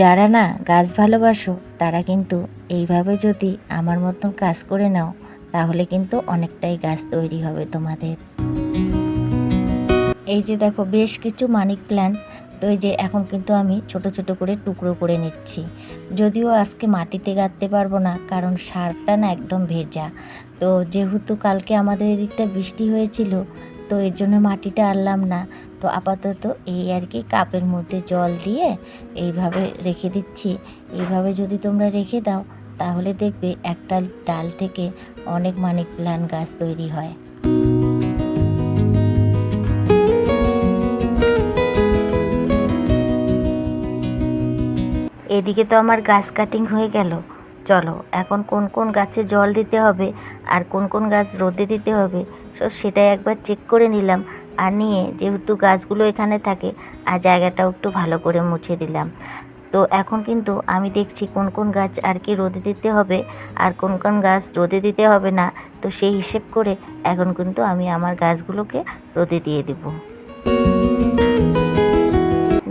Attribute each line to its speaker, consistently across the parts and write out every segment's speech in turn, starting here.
Speaker 1: যারা না গাছ ভালোবাসো, তারা কিন্তু এইভাবে যদি আমার মতন কাজ করে নাও, তাহলে কিন্তু অনেকটাই গাছ তৈরি হবে তোমাদের। এই যে দেখো, বেশ কিছু মানি প্ল্যান্ট তো এই যে এখন কিন্তু আমি ছোট ছোট করে টুকরো করে নিচ্ছি। যদিও আজকে মাটিতে গাঁথতে পারব না, কারণ সারটা না একদম ভেজা। তো যেহেতু কালকে আমাদের এদিকটা বৃষ্টি হয়েছিল, তো এর জন্য মাটিটা আনলাম না। তো আপাতত এই আর কি কাপের মধ্যে জল দিয়ে এইভাবে রেখে দিচ্ছি। এইভাবে যদি তোমরা রেখে দাও, তাহলে দেখবে একটা ডাল থেকে অনেক মানি প্ল্যান্ট গাছ তৈরি হয়। এদিকে তো আমার গাছ কাটিং হয়ে গেল। চলো, এখন কোন কোন গাছে জল দিতে হবে আর কোন কোন গাছ রোদে দিতে হবে, তো সেটাই একবার চেক করে নিলাম। আর নিয়ে যেহেতু গাছগুলো এখানে থাকে, আর জায়গাটাও একটু ভালো করে মুছে দিলাম। তো এখন কিন্তু আমি দেখছি কোন কোন গাছ আর কি রোদে দিতে হবে, আর কোন কোন গাছ রোদে দিতে হবে না। তো সেই হিসেব করে এখন কিন্তু আমি আমার গাছগুলোকে রোদে দিয়ে দেবো।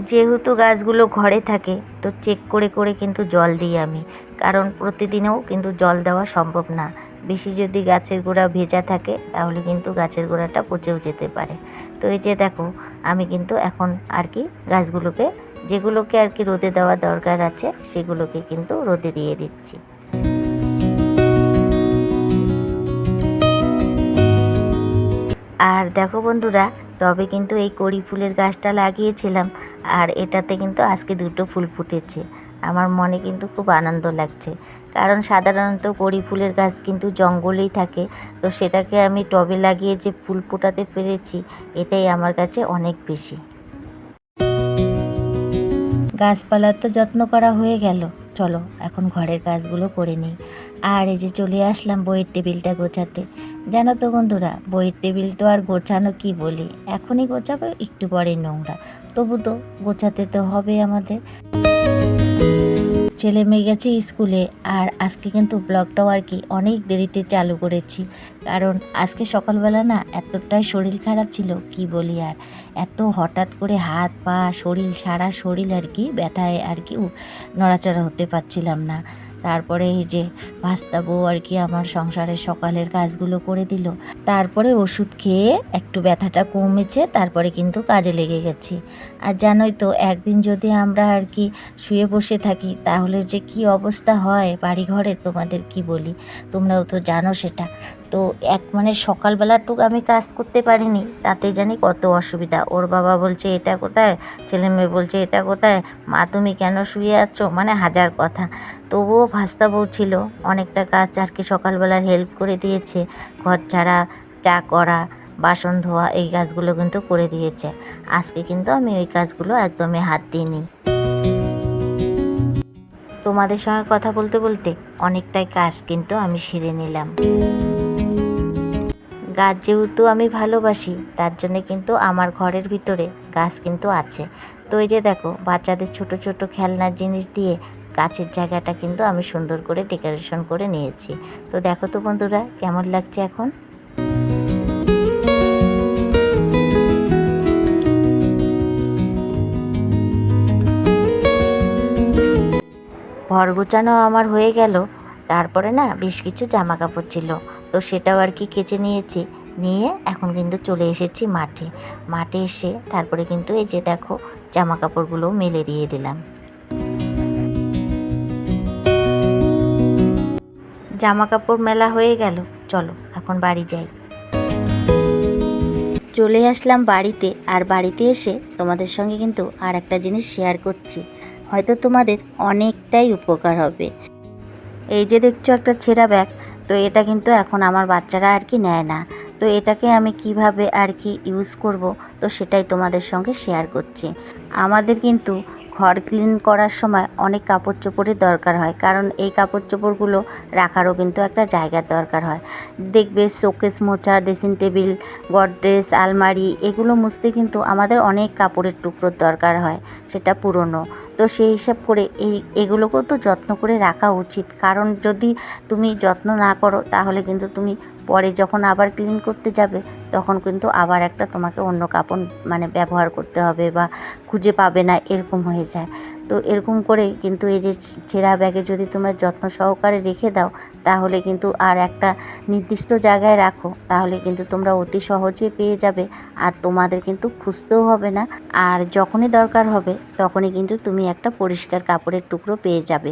Speaker 1: যেহেতু গাছগুলো ঘরে থাকে, তো চেক করে করে কিন্তু জল দিই আমি। কারণ প্রতিদিনেও কিন্তু জল দেওয়া সম্ভব না। বেশি যদি গাছের গোড়া ভেজা থাকে, তাহলে কিন্তু গাছের গোড়াটা পচেও যেতে পারে। তো এই যে দেখো, আমি কিন্তু এখন আর কি গাছগুলোকে, যেগুলোকে আর কি রোদে দেওয়া দরকার আছে, সেগুলোকে কিন্তু রোদে দিয়ে দিচ্ছি। আর দেখো বন্ধুরা, টবে কিন্তু এই কড়ি ফুলের গাছটা লাগিয়েছিলাম, আর এটাতে কিন্তু আজকে দুটো ফুল ফুটেছে। আমার মনে কিন্তু খুব আনন্দ লাগছে। কারণ সাধারণত কড়ি ফুলের গাছ কিন্তু জঙ্গলেই থাকে। তো সেটাকে আমি টবে লাগিয়ে যে ফুল ফোটাতে পেরেছি, এটাই আমার কাছে অনেক বেশি। গাছপালার তো যত্ন করা হয়ে গেল। চলো, এখন ঘরের কাজগুলো করে নিই। আর এই যে চলে আসলাম বইয়ের টেবিলটা গোছাতে। জানো তো বন্ধুরা, বইয়ের টেবিল তো আর গোছানো কি বলি? এখনই গোছাবো, একটু পরে নোংরা। তবু তো গোছাতে তো হবে আমাদের। ছেলে মেয়ে গেছে স্কুলে আর আজকে কিন্তু ব্লগটাও আর কি অনেক দেরিতে চালু করেছি। কারণ আজকে সকালবেলা না এতটাই শরীর খারাপ ছিল, কি বলি আর? এত হঠাৎ করে হাত পা, শরীর, সারা শরীর আর কি ব্যথায় আর কি নড়াচড়া হতে পারছিলাম না। তারপরে এই যে ভাস্তা বউ আর কি আমার সংসারের সকালের কাজগুলো করে দিল। তারপরে ওষুধ খেয়ে একটু ব্যথাটা কমেছে, তারপরে কিন্তু কাজে লেগে গেছি। আর জানোই তো, একদিন যদি আমরা আর কি শুয়ে বসে থাকি, তাহলে যে কি অবস্থা হয় বাড়ি ঘরে তোমাদের কি বলি? তোমরাও তো জানো সেটা। তো এক মানে সকালবেলাটুক আমি কাজ করতে পারিনি, তাতে জানি কত অসুবিধা। ওর বাবা বলছে, এটা কোথায়? ছেলে মেয়ে বলছে, এটা কোথায়? মা, তুমি কেন শুয়ে আছো? মানে হাজার কথা। তবুও ভাস্তা বউ ছিল, অনেকটা কাজ আর কি সকালবেলার হেল্প করে দিয়েছে। ঘর ছাড়া চা করা, বাসন ধোয়া, এই কাজগুলো কিন্তু করে দিয়েছে। আজকে কিন্তু আমি ওই কাজগুলো একদমই হাত দিইনি। তোমাদের সঙ্গে কথা বলতে বলতে অনেকটাই কাজ কিন্তু আমি সেরে নিলাম। গাছ যেহেতু আমি ভালোবাসি, তার জন্য কিন্তু আমার ঘরের ভিতরে গাছ কিন্তু আছে। তো এই যে দেখো, বাচ্চাদের ছোট ছোট খেলনার জিনিস দিয়ে গাছের জায়গাটা কিন্তু আমি সুন্দর করে ডেকোরেশন করে নিয়েছি। তো দেখো তো বন্ধুরা, কেমন লাগছে এখন? ঘর গোছানো আমার হয়ে গেল। তারপরে না বেশ কিছু জামা কাপড় ছিল। তো সেটাও আর কি কেচে নিয়েছি। নিয়ে এখন কিন্তু চলে এসেছি মাঠে। মাঠে এসে তারপরে কিন্তু এই যে দেখো জামা কাপড়গুলো মেলে দিয়ে দিলাম। জামা কাপড় মেলা হয়ে গেল। চলো, এখন বাড়ি যাই। চলে আসলাম বাড়িতে আর বাড়িতে এসে তোমাদের সঙ্গে কিন্তু আর একটা জিনিস শেয়ার করছি। হয়তো তোমাদের অনেকটাই উপকার হবে। এই যে দেখছ একটা ছেঁড়া ব্যাগ তো এটা কিন্তু এখন আমার বাচ্চারা আর কি নেয় না। তো এটাকে আমি কীভাবে আর কি ইউজ করব, তো সেটাই তোমাদের সঙ্গে শেয়ার করছি। আমাদের কিন্তু ঘর ক্লিন করার সময় অনেক কাপড় চোপড়ের দরকার হয়, কারণ এই কাপড় চোপড়গুলো রাখারও কিন্তু একটা জায়গার দরকার হয়। দেখবে শোকেস মোচা ড্রেসিং টেবিল গডরেজ আলমারি, এগুলো মুছতে কিন্তু আমাদের অনেক কাপড়ের টুকরোর দরকার হয়, সেটা পুরনো। তো সেই হিসাব করে এই, এগুলোকেও তো যত্ন করে রাখা উচিত। কারণ যদি তুমি যত্ন না করো, তাহলে কিন্তু তুমি পরে যখন আবার ক্লিন করতে যাবে, তখন কিন্তু আবার একটা তোমাকে অন্য কাপড় মানে ব্যবহার করতে হবে বা খুঁজে পাবে না, এরকম হয়ে যায়। তো এরকম করে কিন্তু এই যে ছেঁড়া ব্যাগে যদি তোমরা যত্ন সহকারে রেখে দাও, তাহলে কিন্তু আর একটা নির্দিষ্ট জায়গায় রাখো, তাহলে কিন্তু তোমরা অতি সহজে পেয়ে যাবে আর তোমাদের কিন্তু খুঁজতেও হবে না। আর যখনই দরকার হবে, তখনই কিন্তু তুমি একটা পরিষ্কার কাপড়ের টুকরো পেয়ে যাবে।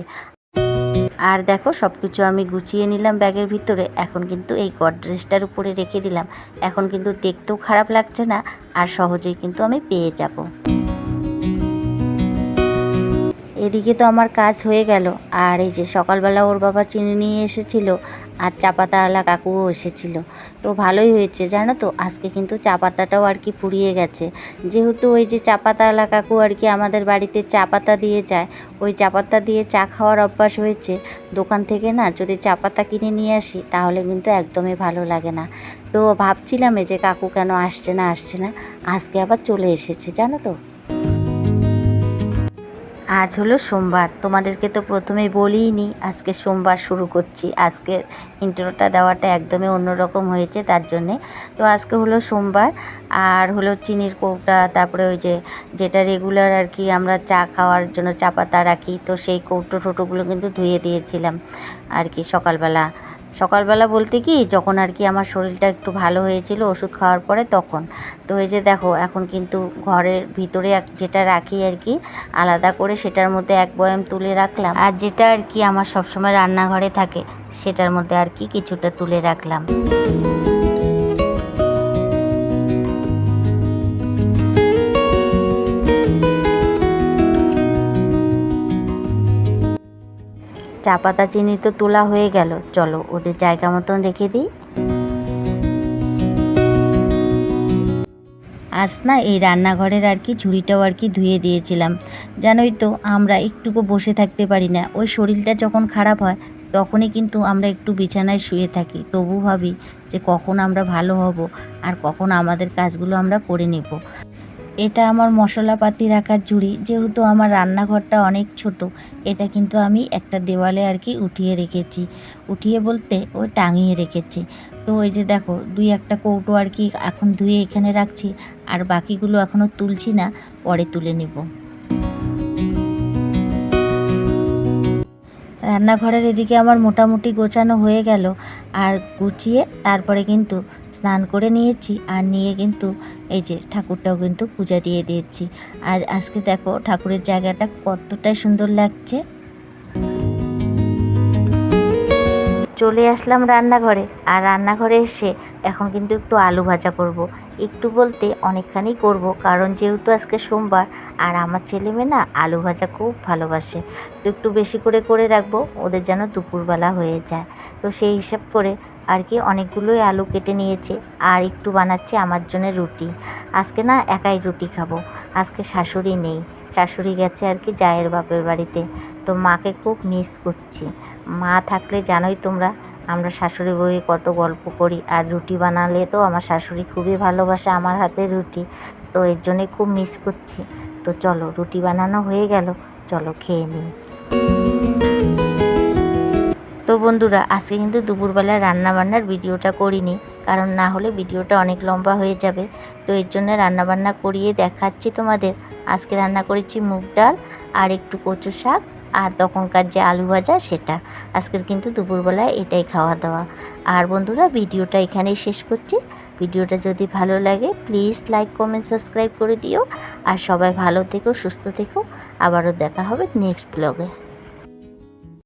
Speaker 1: আর দেখো সব কিছু আমি গুছিয়ে নিলাম ব্যাগের ভিতরে, এখন কিন্তু এই গডরেজটার উপরে রেখে দিলাম। এখন কিন্তু দেখতেও খারাপ লাগছে না, আর সহজেই কিন্তু আমি পেয়ে যাব। এদিকে তো আমার কাজ হয়ে গেল। আর এই যে সকালবেলা ওর বাবা চিনি নিয়ে এসেছিল আর চা পাতাওয়ালা কাকুও এসেছিল। তো ভালোই হয়েছে, জানো তো? আজকে কিন্তু চা পাতাটাও আর কি ফুরিয়ে গেছে। যেহেতু ওই যে চা পাতাওয়ালা কাকু আর কি আমাদের বাড়িতে চা পাতা দিয়ে যায়, ওই চা পাতা দিয়ে চা খাওয়ার অভ্যাস হয়েছে। দোকান থেকে না যদি চা পাতা কিনে নিয়ে আসি, তাহলে কিন্তু একদমই ভালো লাগে না। তো ভাবছিলাম যে কাকু কেন আসছে না আসছে না, আজকে আবার চলে এসেছে, জানো তো? আজ হলো সোমবার। তোমাদেরকে তো প্রথমেই বলিনি, আজকে সোমবার শুরু করছি। আজকে ইন্ট্রোটা দেওয়াটা একদমই অন্যরকম হয়েছে, তার জন্যে। তো আজকে হলো সোমবার, আর হলো চিনির কৌটা, তারপরে ওই যে যেটা রেগুলার আর কি আমরা চা খাওয়ার জন্য চা পাতা রাখি, তো সেই কৌটো টোটোগুলো কিন্তু ধুয়ে দিয়েছিলাম আর কি সকালবেলা। সকালবেলা বলতে কি, যখন আর কি আমার শরীরটা একটু ভালো হয়েছিল ওষুধ খাওয়ার পরে তখন। তো এই যে দেখো, এখন কিন্তু ঘরের ভিতরে যেটা রাখি আর কি, আলাদা করে সেটার মধ্যে এক বয়াম তুলে রাখলাম। আর যেটা আর কি আমার সবসময় রান্নাঘরে থাকে, সেটার মধ্যে আর কি কিছুটা তুলে রাখলাম। চা পাতা চিনি তো তোলা হয়ে গেল। চলো ওদের জায়গা মতন রেখে দিই। আজ না এই রান্নাঘরের আর কি ঝুড়িটাও আর কি ধুয়ে দিয়েছিলাম। জানোই তো, আমরা একটুকু বসে থাকতে পারি না। ওই শরীরটা যখন খারাপ হয়, তখনই কিন্তু আমরা একটু বিছানায় শুয়ে থাকি। তবু ভাবি যে কখন আমরা ভালো হব আর কখন আমাদের কাজগুলো আমরা করে নেব। এটা আমার মশলাপাতি রাখার ঝুড়ি, যেহেতু আমার রান্নাঘরটা অনেক ছোট, এটা কিন্তু আমি একটা দেওয়ালে আর কি উঠিয়ে রেখেছি। উঠিয়ে বলতে ওই টাঙিয়ে রেখেছি। তো ওই যে দেখো, দুই একটা কৌটো আর কি এখন ধুয়ে এখানে রাখছি, আর বাকিগুলো এখনও তুলছি না, পরে তুলে নেব। রান্নাঘরের এদিকে আমার মোটামুটি গোছানো হয়ে গেল। আর গুছিয়ে তারপরে কিন্তু স্নান করে নিয়েছি আর নিয়ে কিন্তু এই যে ঠাকুরটাও কিন্তু পূজা দিয়ে দিয়েছি। আর আজকে দেখো ঠাকুরের জায়গাটা কতটাই সুন্দর লাগছে। চলে আসলাম রান্নাঘরে। আর রান্নাঘরে এসে এখন কিন্তু একটু আলু ভাজা করব। একটু বলতে অনেকখানি করব, কারণ যেহেতু আজকে সোমবার, আর আমার ছেলে মেয়ে না আলু ভাজা খুব ভালোবাসে। তো একটু বেশি করে করে রাখব, ওদের যেন দুপুরবেলা হয়ে যায়। তো সেই হিসাব করে আর কি অনেকগুলোই আলু কেটে নিয়েছে, আর একটু বানাচ্ছে আমার জন্য রুটি। আজকে না একাই রুটি খাব, আজকে শাশুড়ি নেই। শাশুড়ি গেছে আর কি জায়ের বাপের বাড়িতে। তো মাকে খুব মিস করছি। মা থাকলে জানোই তোমরা, আমরা শাশুড়ি বউয়ে কত গল্প করি। আর রুটি বানালে তো আমার শাশুড়ি খুবই ভালোবাসে আমার হাতে রুটি, তো এর জন্যে খুব মিস করছি। তো চলো, রুটি বানানো হয়ে গেল, চলো খেয়ে নিই। তো বন্ধুরা, আজকে কিন্তু দুপুরবেলা রান্না বান্নার ভিডিওটা করিনি, কারণ না হলে ভিডিওটা অনেক লম্বা হয়ে যাবে। তো এর জন্য রান্না বান্না করিয়ে দেখাচ্ছি তোমাদের। আজকে রান্না করেছি মুগ ডাল আর একটু কচু শাক আর তখনকার যে আলু ভাজা সেটা। আজকের কিন্তু দুপুরবেলায় এটাই খাওয়া দাওয়া। আর বন্ধুরা, ভিডিওটা এখানেই শেষ করছি। ভিডিওটা যদি ভালো লাগে প্লিজ লাইক কমেন্ট সাবস্ক্রাইব করে দিও। আর সবাই ভালো থেকো, সুস্থ থেকো। আবারও দেখা হবে নেক্সট ব্লগে